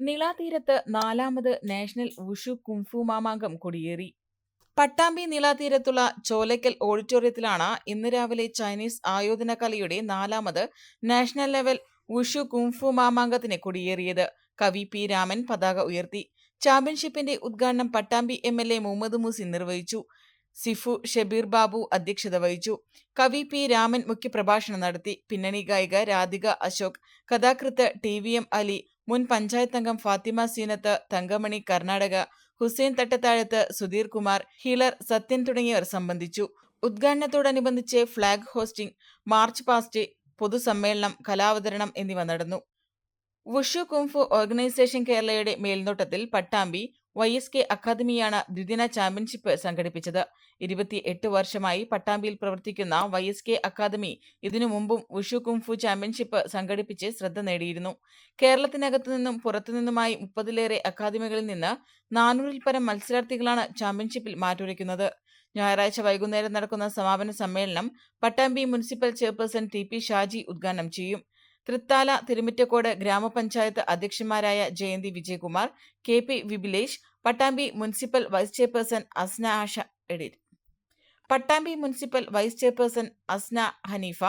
നിളാതീരത്ത് നാലാമത് national wushu kung fu മാമാങ്കം കൊടിയേറി. പട്ടാമ്പി നിളാതീരത്തുള്ള ചോലയ്ക്കൽ ഓഡിറ്റോറിയത്തിലാണ് ഇന്ന് രാവിലെ ചൈനീസ് ആയോധന കലയുടെ നാലാമത് national level wushu kung fu മാമാങ്കത്തിന് കൊടിയേറിയത്. കവി പി രാമൻ പതാക ഉയർത്തി. ചാമ്പ്യൻഷിപ്പിന്റെ ഉദ്ഘാടനം Pattambi M L A Muhammad Muhsin നിർവഹിച്ചു. സിഫു ഷബീർ ബാബു അധ്യക്ഷത വഹിച്ചു. കവി പി രാമൻ മുഖ്യപ്രഭാഷണം നടത്തി. പിന്നണി ഗായിക രാധിക അശോക് കഥാകൃത്ത് ടി വി എം അലി മുൻ പഞ്ചായത്ത് അംഗം ഫാത്തിമ സീനത്ത് തങ്കമണി കർണാടക ഹുസൈൻ തട്ടത്താഴത്ത് സുധീർ കുമാർ ഹീലർ സത്യൻ തുടങ്ങിയവർ സംബന്ധിച്ചു. ഉദ്ഘാടനത്തോടനുബന്ധിച്ച് ഫ്ളാഗ് ഹോസ്റ്റിംഗ് മാർച്ച് പാസ്റ്റ് പൊതുസമ്മേളനം കലാവതരണം എന്നിവ നടന്നു. വുഷു കുംഫു ഓർഗനൈസേഷൻ കേരളയുടെ മേൽനോട്ടത്തിൽ പട്ടാമ്പി വൈ എസ് കെ അക്കാദമിയാണ് ദ്വിദിന ചാമ്പ്യൻഷിപ്പ് സംഘടിപ്പിച്ചത്. ഇരുപത്തി എട്ട് വർഷമായി പട്ടാമ്പിയിൽ പ്രവർത്തിക്കുന്ന വൈ എസ് കെ അക്കാദമി ഇതിനു മുമ്പും വുഷു കുംഫു ചാമ്പ്യൻഷിപ്പ് സംഘടിപ്പിച്ച് ശ്രദ്ധ നേടിയിരുന്നു. കേരളത്തിനകത്തു നിന്നും പുറത്തുനിന്നുമായി മുപ്പതിലേറെ അക്കാദമികളിൽ നിന്ന് നാനൂറിൽ പരം മത്സരാർത്ഥികളാണ് ചാമ്പ്യൻഷിപ്പിൽ മാറ്റുരയ്ക്കുന്നത് ഞായറാഴ്ച വൈകുന്നേരം നടക്കുന്ന സമാപന സമ്മേളനം Pattambi municipal chairperson T P Shaji ഉദ്ഘാടനം ചെയ്യും. തൃത്താല തിരുമിറ്റക്കോട് ഗ്രാമപഞ്ചായത്ത് അധ്യക്ഷന്മാരായ Jayanthi Vijayakumar K P Vipilesh Pattambi municipal vice chairperson Asna Asha edit Pattambi municipal vice chairperson Asna Haneefa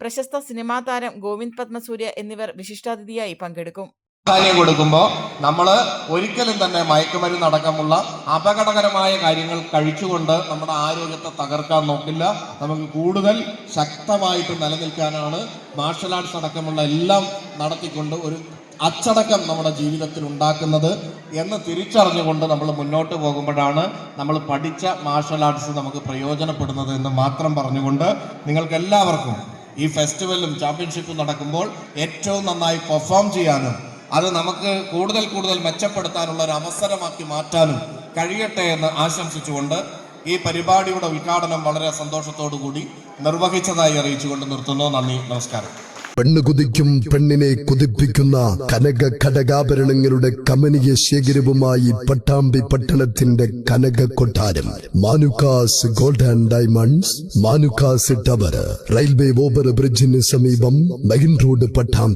പ്രശസ്ത സിനിമാ താരം ഗോവിന്ദ് പത്മസൂര്യ എന്നിവർ വിശിഷ്ടാതിഥിയായി പങ്കെടുക്കും. പ്രാധാന്യം കൊടുക്കുമ്പോൾ നമ്മൾ ഒരിക്കലും തന്നെ മയക്കുമരുന്ന് അടക്കമുള്ള അപകടകരമായ കാര്യങ്ങൾ കഴിച്ചുകൊണ്ട് നമ്മുടെ ആരോഗ്യത്തെ തകർക്കാൻ നോക്കില്ല. നമുക്ക് കൂടുതൽ ശക്തമായിട്ട് നിലനിൽക്കാനാണ് മാർഷൽ ആർട്സ് അടക്കമുള്ള എല്ലാം നടത്തിക്കൊണ്ട് ഒരു അച്ചടക്കം നമ്മുടെ ജീവിതത്തിൽ ഉണ്ടാക്കുന്നത് എന്ന് തിരിച്ചറിഞ്ഞുകൊണ്ട് നമ്മൾ മുന്നോട്ട് പോകുമ്പോഴാണ് നമ്മൾ പഠിച്ച മാർഷൽ ആർട്സ് നമുക്ക് പ്രയോജനപ്പെടുന്നത് എന്ന് മാത്രം പറഞ്ഞുകൊണ്ട് നിങ്ങൾക്ക് എല്ലാവർക്കും ഈ ഫെസ്റ്റിവലും ചാമ്പ്യൻഷിപ്പും നടക്കുമ്പോൾ ഏറ്റവും നന്നായി പെർഫോം ചെയ്യാനും അത് നമുക്ക് കൂടുതൽ കൂടുതൽ മെച്ചപ്പെടുത്താനുള്ള ഒരു അവസരമാക്കി മാറ്റാനും കഴിയട്ടെ എന്ന് ആശംസിച്ചുകൊണ്ട് ഈ പരിപാടിയുടെ ഉദ്ഘാടനം വളരെ സന്തോഷത്തോടു കൂടി നിർവഹിച്ചതായി അറിയിച്ചുകൊണ്ട് നിർത്തുന്നു. നന്ദി നമസ്കാരം. പെണ്ണ് കുതിക്കും പെണ്ണിനെ കുതിപ്പിക്കുന്ന കനക ഘടകാഭരണങ്ങളുടെ കമനീയ ശേഖരവുമായി പട്ടാമ്പി പട്ടണത്തിന്റെ കനക കൊട്ടാരം. Manukkas gold and diamonds Manukkas tower railway over ബ്രിഡ്ജിന് സമീപം മെയിൻ റോഡ് പട്ടാമ്പി.